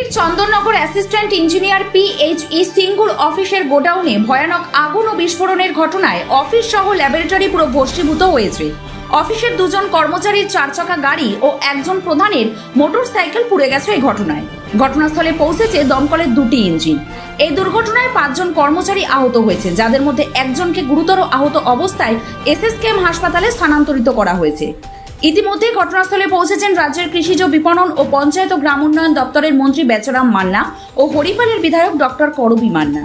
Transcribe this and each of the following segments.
হুগলির Chandannagar assistant engineer PHE Singur অফিসের গোডাউনে ভয়ানক আগুন ও বিস্ফোরণের ঘটনায় অফিস সহ ল্যাবরেটরি পুরো ভস্মীভূত হয়েছে। অফিসের দুজন কর্মচারীর চার চাকা গাড়ি ও একজন প্রধানের মোটর সাইকেল পুড়ে গেছে এই ঘটনায়। ঘটনাস্থলে পৌঁছেছে দমকলের দুটি ইঞ্জিন। এই দুর্ঘটনায় পাঁচজন কর্মচারী আহত হয়েছে, যাদের মধ্যে একজনকে গুরুতর আহত অবস্থায় এসএসকেএম হাসপাতালে স্থানান্তরিত করা হয়েছে। ইতিমধ্যে ঘটনাস্থলে পৌঁছেছেন রাজ্যের কৃষিজ বিপণন ও পঞ্চায়েত ও গ্রাম উন্নয়ন দপ্তরের মন্ত্রী বেচরাম মান্না ও হরিপালের বিধায়ক ডক্টর করবি মান্না।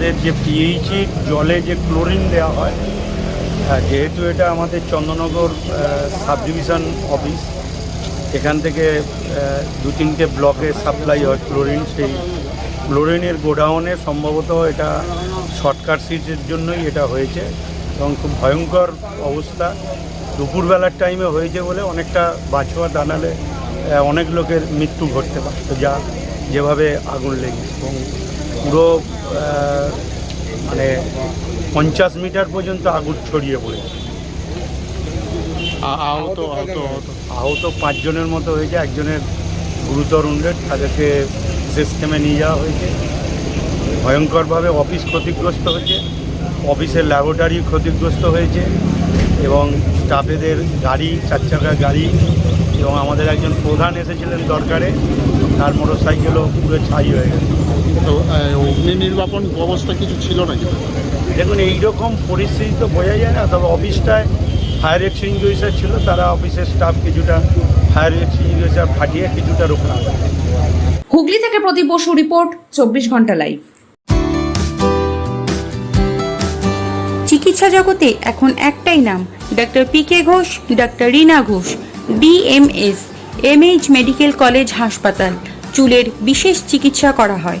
আমাদের যে পিএইচি জলে যে ক্লোরিন দেওয়া হয় হ্যাঁ, যেহেতু এটা আমাদের চন্দ্রনগর সাব ডিভিশন অফিস এখান থেকে দু তিনটে ব্লকে সাপ্লাই হয় ক্লোরিন সেই ক্লোরিনের গোডাউনে সম্ভবত এটা শর্টকাট সার্কিটের জন্যই এটা হয়েছে এবং খুব ভয়ঙ্কর অবস্থা। দুপুরবেলার টাইমে হয়েছে বলে অনেকটা বাছোয়া দানালে অনেক লোকের মৃত্যু ঘটতে পারত যা যেভাবে আগুন লেগেছে। এবং পুরো মানে পঞ্চাশ মিটার পর্যন্ত আগুন ছড়িয়ে পড়েছে। আহত আহত পাঁচজনের মতো হয়েছে একজনের গুরুতর উন্ডেড তাদেরকে সিস্টেমে নিয়ে যাওয়া হয়েছে। ভয়ঙ্করভাবে অফিস ক্ষতিগ্রস্ত হয়েছে অফিসের ল্যাবরেটরি ক্ষতিগ্রস্ত হয়েছে এবং স্টাফেদের গাড়ি চার চাকা গাড়ি এবং আমাদের একজন প্রধান এসেছিলেন দরকারে তার মোটর সাইকেলও পুরো ছাই হয়ে গেছে। অগ্নি নির্বাপন ব্যবস্থা কিছু ছিল নাকি? দেখুন এইরকম পরিস্থিতি তো বোঝা যায় না তবে অফিসটায় ফায়ার এক্সটিংগুইশার ছিল তারা অফিসের স্টাফ কিছুটা ফায়ার এক্সটিংগুইশার ফাটিয়ে কিছুটা রক্ষা হুগলি থেকে প্রদীপ বসু রিপোর্ট চব্বিশ ঘণ্টা লাইভ। চিকিৎসা জগতে এখন একটাই নাম doctor P K Ghosh doctor Rina Ghosh DMS MH medical college হাসপাতাল চুলের বিশেষ চিকিৎসা করা হয়।